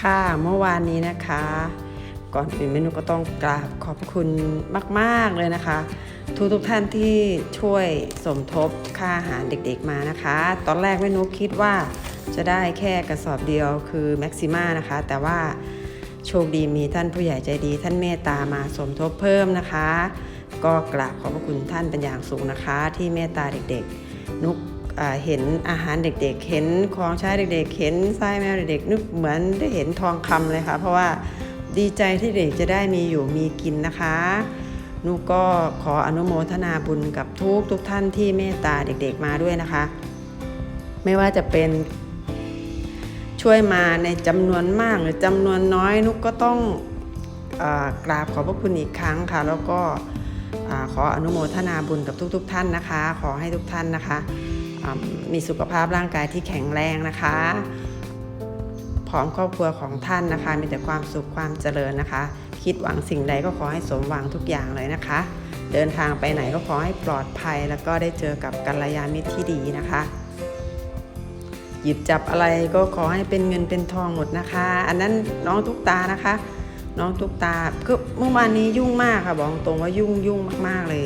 ค่ะเมื่อวานนี้นะคะ ก่อนอื่นเมนูก็ต้องกราบขอบคุณมาก ๆ เลยนะคะ ทุกทุกท่านที่ช่วยสมทบค่าอาหารเด็กๆมานะคะ ตอนแรกเมนูคิดว่าจะได้แค่กระสอบเดียวคือแม็กซิม่านะคะ แต่ว่าโชคดีมีท่านผู้ใหญ่ใจดี ท่านเมตตามาสมทบเพิ่มนะคะ ก็กราบขอบพระคุณท่านเป็นอย่างสูงนะคะ ที่เมตตาเด็กๆ นุก เห็นอาหารเด็กๆ เห็นของใช้เด็กๆ เห็นไส้แมวเด็กๆนึกเหมือนได้เห็นทองคำเลยค่ะ เพราะว่าดีใจที่เด็กจะได้มีอยู่มีกินนะคะนุกก็ขออนุโมทนาบุญกับทุกทุกท่านที่เมตตาเด็กๆมาด้วยนะคะ ไม่ว่าจะเป็นช่วยมาในจำนวนมากหรือจำนวนน้อยนุกก็ต้องอกราบขอบพระคุณอีกครั้งค่ะ แล้วก็อขออนุโมทนาบุญกับทุกๆทท่านนะคะ ขอให้ทุกท่านนะคะ มีสุขภาพร่างกายที่แข็งแรงนะคะพร้อมครอบครัวของท่านนะคะ มีแต่ความสุขความเจริญนะคะ คิดหวังสิ่งใดก็ขอให้สมหวังทุกอย่างเลยนะคะ เดินทางไปไหนก็ขอให้ปลอดภัย แล้วก็ได้เจอกับกัลยาณมิตรที่ดีนะคะ หยิบจับอะไรก็ขอให้เป็นเงินเป็นทองหมดนะคะ อันนั้นน้องทุกตานะคะ น้องทุกตาก็เมื่อวานนี้ยุ่งมากค่ะบอกตรงว่ายุ่งยุ่งมากๆเลย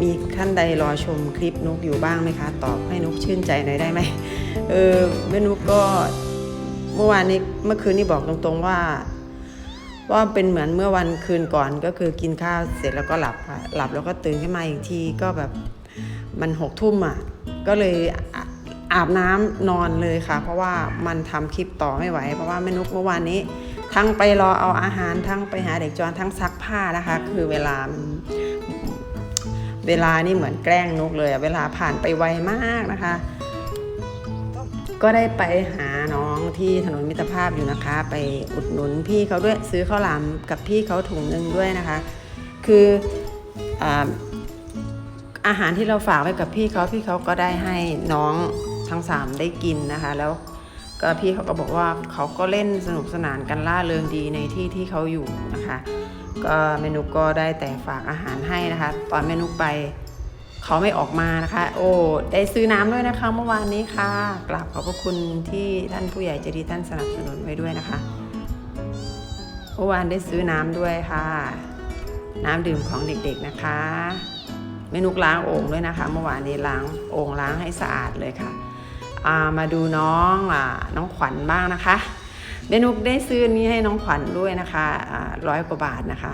มีท่านใดรอชมคลิปนุกอยู่บ้างไหมคะ ตอบให้นุกชื่นใจหน่อยได้ไหมเออแม่นุกก็เมื่อวานนี้เมื่อคืนนี้บอกตรงๆว่า ว่าเป็นเหมือนเมื่อวันคืนก่อนก็คือกินข้าวเสร็จแล้วก็หลับค่ะหลับแล้วก็ตื่นขึ้นมาอีกทีก็แบบมันหกทุ่มอะก็เลยอาบน้ำนอนเลยค่ะ เพราะว่ามันทำคลิปต่อไม่ไหว เพราะว่าแม่นุกเมื่อวานนี้ ทั้งไปรอเอาอาหารทั้งไปหาเด็กจรทั้งซักผ้านะคะ คือเวลา เวลานี่เหมือนแกล้งนกเลยเวลาผ่านไปไวมากนะคะ ก็ได้ไปหาน้องที่ถนนมิตรภาพอยู่นะคะ ไปอุดหนุนพี่เขาด้วยซื้อข้าวหลามกับพี่เขาถุงหนึ่งด้วยนะคะ คืออาอาหารที่เราฝากไว้กับพี่เขาพี่เขาก็ได้ให้น้องทั้งสามได้กินนะคะแล้ว ก็พี่เขาก็บอกว่าเขาก็เล่นสนุกสนานกันล่าเริงดีในที่ที่เขาอยู่นะคะ ก็เมนูก็ได้แต่ฝากอาหารให้นะคะ ตอนเมนูไปเขาไม่ออกมานะคะ โอ้ได้ซื้อน้ำด้วยนะคะเมื่อวานนี้ค่ะกราบขอบพระคุณที่ท่านผู้ใหญ่ใจดีท่านสนับสนุนไว้ด้วยนะคะเมื่อวานได้ซื้อน้ำด้วยค่ะ น้ำดื่มของเด็กๆนะคะเมนุกล้างโอ่งด้วยนะคะ เมื่อวานนี้ล้างโอ่งล้างให้สะอาดเลยค่ะ มาดูน้องอ่าน้องขวัญบ้างนะคะเมนุกได้ซื้อนี้ให้น้องขวัญด้วยนะคะร้อยกว่าบาทนะคะ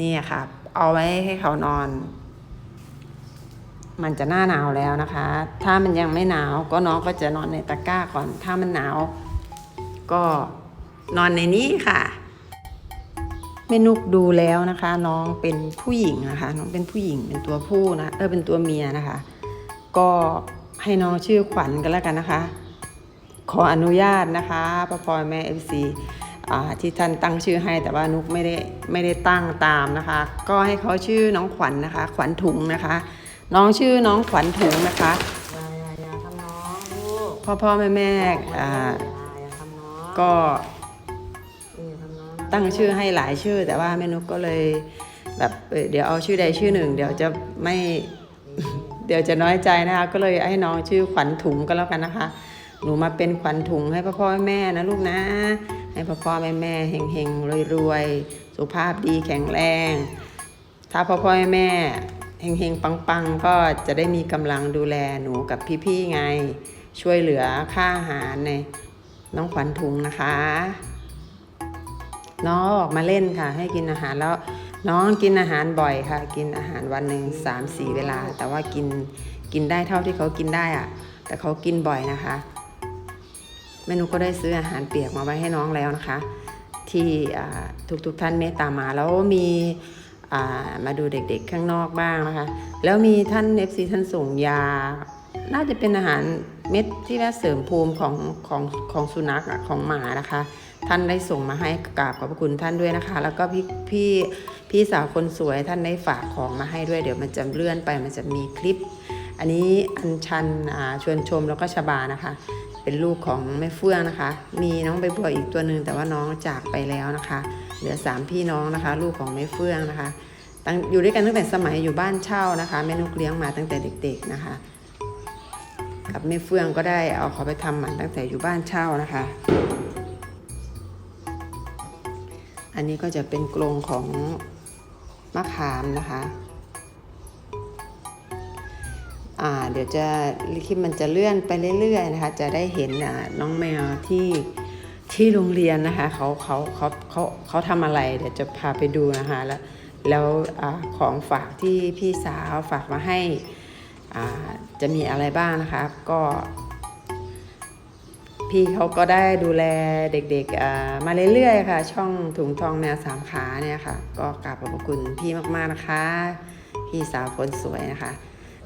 นี่ค่ะ เอาไว้ให้เขานอน มันจะหน้าหนาวแล้วนะคะ ถ้ามันยังไม่หนาวก็น้องก็จะนอนในตะกร้าก่อน ถ้ามันหนาว ก็นอนในนี้ค่ะแม่นุกดูแล้วนะคะ น้องเป็นผู้หญิงนะคะ น้องเป็นผู้หญิงเป็นตัวผู้นะเออเป็นตัวเมียนะคะ ก็ ให้น้องชื่อขวัญกันแล้วกันนะคะ ขออนุญาตนะคะพ่อพ่อแม่เอฟซีที่ท่านตั้งชื่อให้แต่ว่านุกไม่ได้ไม่ได้ตั้งตามนะคะ ก็ให้เขาชื่อน้องขวัญนะคะ ขวัญถุงนะคะ น้องชื่อน้องขวัญถุงนะคะพ่อพ่อแม่แม่ก็ตั้งชื่อให้หลายชื่อ แต่ว่าแม่นุกก็เลยแบบเอ่อเดี๋ยวเอาชื่อใดชื่อหนึ่ง เดี๋ยวจะไม่ เดี๋ยวจะน้อยใจนะคะ ก็เลยให้น้องชื่อขวัญถุงก็แล้วกันนะคะ หนูมาเป็นขวัญถุงให้พ่อพ่อแม่นะลูกนะ ให้พ่อพ่อแม่แม่เฮงเฮงรวยรวยๆสุขภาพดีแข็งแรง ถ้าพ่อพ่อแม่แม่เฮงเฮงปังปังๆก็จะได้มีกำลังดูแลหนูกับพี่ๆไง ช่วยเหลือค่าอาหารในน้องขวัญถุงนะคะ น้องออกมาเล่นค่ะ ให้กินอาหารแล้ว น้องกินอาหารบ่อยค่ะ กินอาหารวันหนึ่งสามสี่เวลา แต่ว่ากินกินได้เท่าที่เขากินได้อะแต่เขากินบ่อยนะคะแม่นุก็ได้ซื้ออาหารเปียกมาไว้ให้น้องแล้วนะคะ ที่ทุกทุกๆท่านเมตตามาแล้วมีมาดูเด็กๆข้างนอกบ้างนะคะ แล้วมีท่านเอฟซีท่านส่งยา น่าจะเป็นอาหารเม็ดที่ว่าเสริมภูมิของของของสุนัขของหมานะคะ ท่านได้ส่งมาให้กราบขอบพระคุณท่านด้วยนะคะ แล้วก็พี่พี่พี่สาวคนสวยท่านได้ฝากของมาให้ด้วย เดี๋ยวมันจะเลื่อนไปมันจะมีคลิป อันนี้อัญชันชวนชมแล้วก็ชบานะคะ เป็นลูกของแม่เฟื่องนะคะ มีน้องใบบัวอีกตัวหนึ่งแต่ว่าน้องจากไปแล้วนะคะ เหลือสามพี่น้องนะคะ ลูกของแม่เฟื่องนะคะตั้งอยู่ด้วยกันตั้งแต่สมัยอยู่บ้านเช่านะคะแม่นุกเลี้ยงมาตั้งแต่เด็ก ๆนะคะ กับแม่เฟื่องก็ได้เอาเขาไปทำหมันตั้งแต่อยู่บ้านเช่านะคะ อันนี้ก็จะเป็นกรงของมะขามนะคะอ่าเดี๋ยวจะคลิปมันจะเลื่อนไปเรื่อยๆนะคะ จะได้เห็นน้องแมวที่ที่โรงเรียนนะคะเขาเขาเขาเขาเขาทำอะไร เดี๋ยวจะพาไปดูนะคะแล้วแล้วอของฝากที่พี่สาวฝากมาให้อ่าจะมีอะไรบ้างนะคะ ก็ พี่เขาก็ได้ดูแลเด็กๆมาเรื่อยๆค่ะ ช่องถุงทองแมวสามขาเนี่ยค่ะ ก็กราบขอบพระคุณพี่มากๆนะคะ พี่สาวคนสวยนะคะ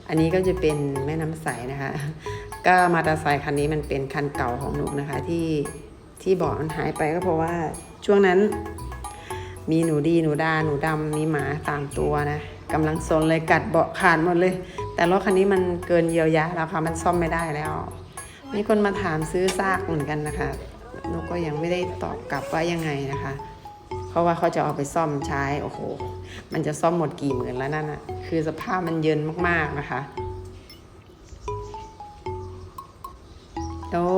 อันนี้ก็จะเป็นแม่น้ำใสนะคะ ก็มอเตอร์ไซคันนี้มันเป็นคันเก่าของนุกนะคะ ที่ที่เบาะมันหายไปก็เพราะว่าช่วงนั้นมีหนูดีหนูดาหนูดำมีหมาตามตัวนะกำลังซนเลยกัดเบาะขาดหมดเลย แต่รถคันนี้มันเกินเยียวยาแล้วค่ะมันซ่อมไม่ได้แล้ว มีคนมาถามซื้อซากเหมือนกันนะคะนกก็ยังไม่ได้ตอบกลับว่ายังไงนะคะ เพราะว่าเขาจะเอาไปซ่อมใช้ โอ้โห มันจะซ่อมหมดกี่หมื่นแล้วนั่นอะคือสภาพมันเยินมากๆนะคะแล้ว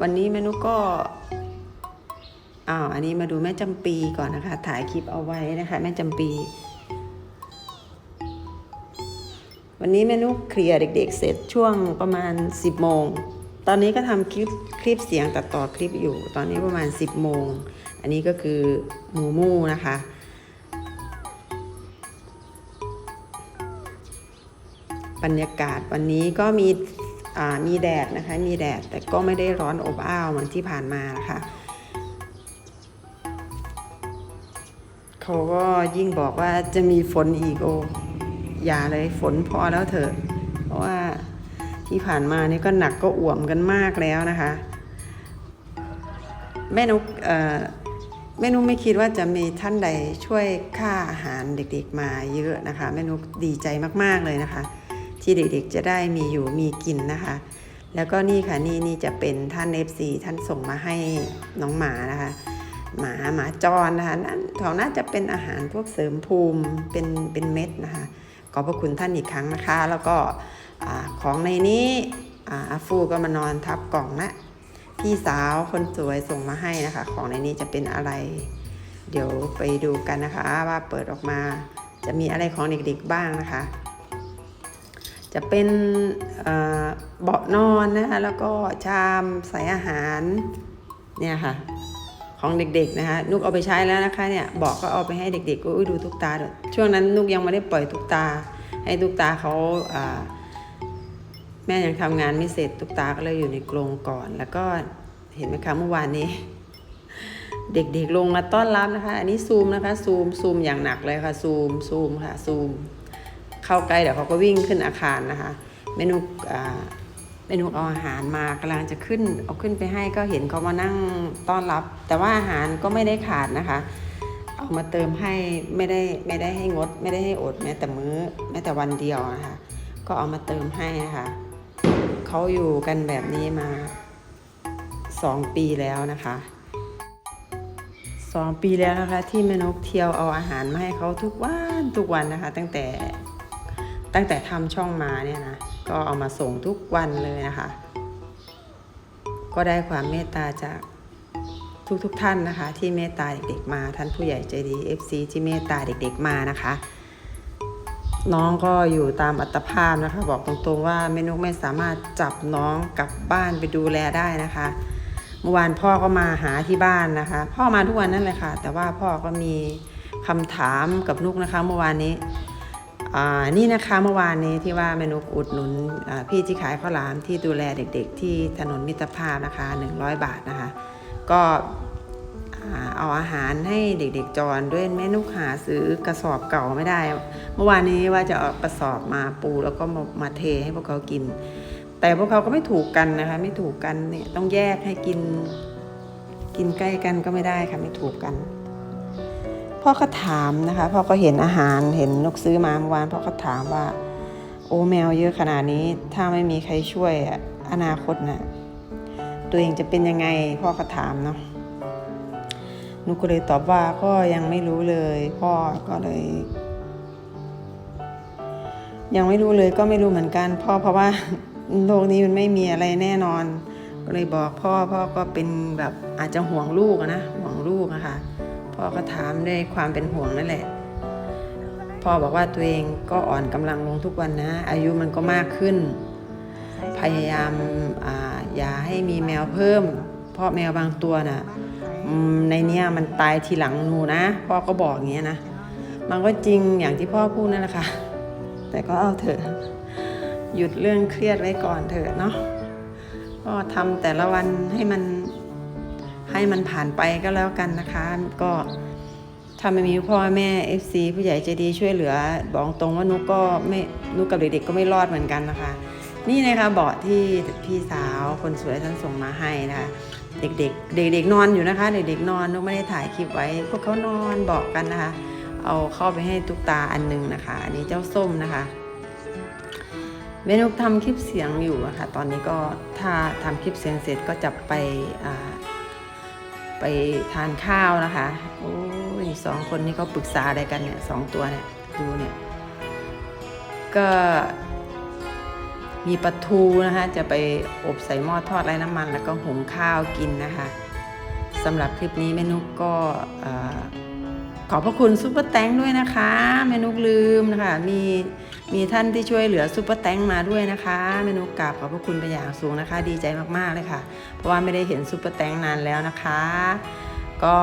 วันนี้แม่นุกก็อ้าวอันนี้มาดูแม่จำปีก่อนนะคะ ถ่ายคลิปเอาไว้นะคะ แม่จำปี วันนี้แม่นุกเคลียร์เด็กๆ เสร็จช่วงประมาณ 10โมง ตอนนี้ก็ทำคลิปคลิปเสียงตัดต่อคลิปอยู่ ตอนนี้ประมาณ 10โมง อันนี้ก็คือหมูมูนะคะ บรรยากาศวันนี้ก็มีมีแดดนะคะ มีแดดแต่ก็ไม่ได้ร้อนอบอ้าวเหมือนที่ผ่านมานะคะเขาก็ยิ่งบอกว่าจะมีฝนอีกโอ อย่าเลยฝนพอแล้วเถอะ เพราะว่าที่ผ่านมานี่ก็หนักก็อ่วมกันมากแล้วนะคะ แม่นุกเอ่อแม่นุกไม่คิดว่าจะมีท่านใดช่วยค่าอาหารเด็กๆมาเยอะนะคะแม่นุกดีใจมากๆเลยนะคะ ที่เด็กๆจะได้มีอยู่มีกินนะคะ แล้วก็นี่ค่ะนี่นี่จะเป็นท่าน FC ท่านส่งมาให้น้องหมานะคะหมาหมาจรนะคะนั่นเขาน่าจะเป็นอาหารพวกเสริมภูมิเป็นเป็นเม็ดนะคะ ขอบพระคุณท่านอีกครั้งนะคะ แล้วก็ของในนี้อาฟูก็มานอนทับกล่องนะพี่สาวคนสวยส่งมาให้นะคะ ของในนี้จะเป็นอะไร เดี๋ยวไปดูกันนะคะ ว่าเปิดออกมาจะมีอะไรของเด็กๆบ้างนะคะ จะเป็นเบาะนอนนะคะแล้วก็ชามใส่อาหารเนี่ยค่ะ ของเด็กๆนะคะนุกเอาไปใช้แล้วนะคะเนี่ยบอกก็เอาไปให้เด็กๆก็อุ้ยดูทุกตาด้วยช่วงนั้นนุกยังไม่ได้ปล่อยทุกตา ให้ทุกตาเขาแม่ยังทำงานไม่เสร็จทุกตาก็เลยอยู่ในกรงก่อน แล้วก็เห็นไหมคะเมื่อวานนี้เด็กๆลงมาต้อนรับนะคะ อันนี้ซูมนะคะ ซูมซูมอย่างหนักเลยค่ะ ซูมซูมค่ะ ซูม เข้าใกล้เดี๋ยวเขาก็วิ่งขึ้นอาคารนะคะ เมนูอ่า เมนูเอาอาหารมากำลังจะขึ้น เอาขึ้นไปให้ก็เห็นเขามานั่งต้อนรับ แต่ว่าอาหารก็ไม่ได้ขาดนะคะ เอามาเติมให้ไม่ได้ไม่ได้ให้งด ไม่ได้ให้อดแม้แต่มื้อแม้แต่วันเดียวนะคะก็เอามาเติมให้นะคะเขาอยู่กันแบบนี้มาสองปีแล้วนะคะสองปีแล้วนะคะที่แม่นกเที่ยวเอาอาหารมาให้เขาทุกวันทุกวันนะคะ ตั้งแต่ ตั้งแต่ทำช่องมาเนี่ยนะก็เอามาส่งทุกวันเลยนะคะ ก็ได้ความเมตตาจากทุกๆทท่านนะคะ ที่เมตตาเด็กๆมาท่านผู้ใหญ่ใจดี FC ที่เมตตาเด็กๆมานะคะ น้องก็อยู่ตามอัตภาพนะคะ บอกตรงๆว่าแม่นุกไม่สามารถจับน้องกลับบ้านไปดูแลได้นะคะ เมื่อวานพ่อก็มาหาที่บ้านนะคะ พ่อมาทุกวันนั่นแหละค่ะ แต่ว่าพ่อก็มีคำถามกับนุกนะคะ เมื่อวานนี้ นี่นะคะเมื่อวานนี้ที่ว่าแม่นกอุดหนุนพี่ที่ขายข้าวหลามที่ดูแลเด็ก ๆ ที่ถนนมิตรภาพนะคะ 100 บาทนะคะ ก็เอาอาหารให้เด็ก ๆ จรด้วยแม่นุกหาซื้อกระสอบเก่าไม่ได้ เมื่อวานนี้ว่าจะเอากระสอบมาปูแล้วก็มามาเทให้พวกเขากิน แต่พวกเขาก็ไม่ถูกกันนะคะ ไม่ถูกกันเนี่ยต้องแยกให้กิน กินใกล้กันก็ไม่ได้ค่ะไม่ถูกกัน พ่อก็ถามนะคะพ่อก็เห็นอาหารเห็นนกซื้อมาเมื่อวานพ่อก็ถามว่า โอ้แมวเยอะขนาดนี้ถ้าไม่มีใครช่วยอนาคตน่ะตัวเองจะเป็นยังไงพ่อก็ถามเนาะนุก็เลยตอบว่าก็ยังไม่รู้เลย พ่อก็เลย ยังไม่รู้เลยก็ไม่รู้เหมือนกันพ่อเพราะว่าโลกนี้มันไม่มีอะไรแน่นอน ก็เลยบอกพ่อพ่อก็เป็นแบบอาจจะห่วงลูกนะห่วงลูกอะค่ะ พ่อก็ถามด้วยความเป็นห่วงนั่นแหละ พ่อบอกว่าตัวเองก็อ่อนกำลังลงทุกวันนะ อายุมันก็มากขึ้น พยายามอาอย่าให้มีแมวเพิ่ม เพราะแมวบางตัวน่ะในเนี้ยมันตายทีหลังหนูนะ พ่อก็บอกอย่างเงี้ยนะ มันก็จริงอย่างที่พ่อพูดนั่นแหละค่ะ แต่ก็เอาเถอะ หยุดเรื่องเครียดไว้ก่อนเถอะเนาะก็ทำแต่ละวันให้มัน ให้มันผ่านไปก็แล้วกันนะคะ ก็ถ้าไม่มีพ่อแม่ FC ผู้ใหญ่ใจดีช่วยเหลือ บอกตรงว่านุกก็ไม่นุกกับเด็กๆก็ไม่รอดเหมือนกันนะคะ นี่นะคะเบาะที่พี่สาวคนสวยท่านส่งมาให้นะคะเด็กๆ เด็กๆนอนอยู่นะคะ เด็กๆนอนนุกไม่ได้ถ่ายคลิปไว้ พวกเขานอนเบาะกันนะคะ เอาเข้าไปให้ตุ๊กตาอันหนึงนะคะ อันนี้เจ้าส้มนะคะเมนุกทำคลิปเสียงอยู่อะค่ะ ตอนนี้ก็ถ้าทำคลิปเสียงเสร็จก็จะไปอ่า ไปทานข้าวนะคะ โอ้ยสองคนนี้เขาปรึกษาอะไรกันเนี่ยสองตัวเนี่ย ดูเนี่ย ก็มีปลาทูนะคะ จะไปอบใส่หม้อทอดไร้น้ำมัน แล้วก็หุงข้าวกินนะคะสำหรับคลิปนี้เมนุกก็อ่าขอบพระคุณซุปเปอร์แตงด้วยนะคะ เมนุกลืมนะคะ มี มีท่านที่ช่วยเหลือซุปเปอร์แตงมาด้วยนะคะเมนุกราบขอบพระคุณไปนอย่างสูงนะคะ ดีใจมากๆเลยค่ะ เพราะว่าไม่ได้เห็นซุปเปอร์แตงนานแล้วนะคะ ก็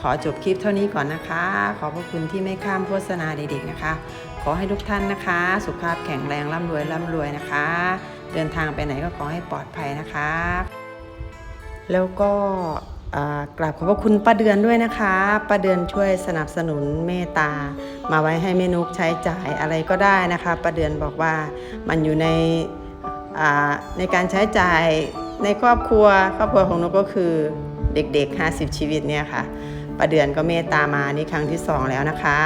ขอจบคลิปเท่านี้ก่อนนะคะ ขอบพระคุณที่ไม่ข้ามโฆษณาเด็กๆนะคะ ขอให้ทุกท่านนะคะ สุขภาพแข็งแรงร่ำรวยร่ำรวยนะคะ เดินทางไปไหนก็ขอให้ปลอดภัยนะคะ แล้วก็ กราบขอบพระคุณป้าเดือนด้วยนะคะป้าเดือนช่วยสนับสนุนเมตตา มาไว้ให้เมนุกใช้จ่ายอะไรก็ได้นะคะป้าเดือนบอกว่ามันอยู่ในในการใช้จ่ายในครอบครัวครอบครัวของนุกก็คือเด็กๆ 50 ชีวิตเนี่ยค่ะป้าเดือนก็เมตตามานี่ครั้งที่สองแล้วนะคะ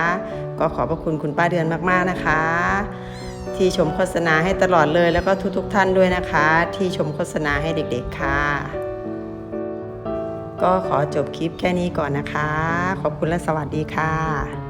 ก็ขอบพระคุณคุณป้าเดือนมากๆนะคะ ที่ชมโฆษณาให้ตลอดเลยแล้วก็ทุกๆ ท่านด้วยนะคะ ที่ชมโฆษณาให้เด็ก ๆ ค่ะ ก็ขอจบคลิปแค่นี้ก่อนนะคะ ขอบคุณและสวัสดีค่ะ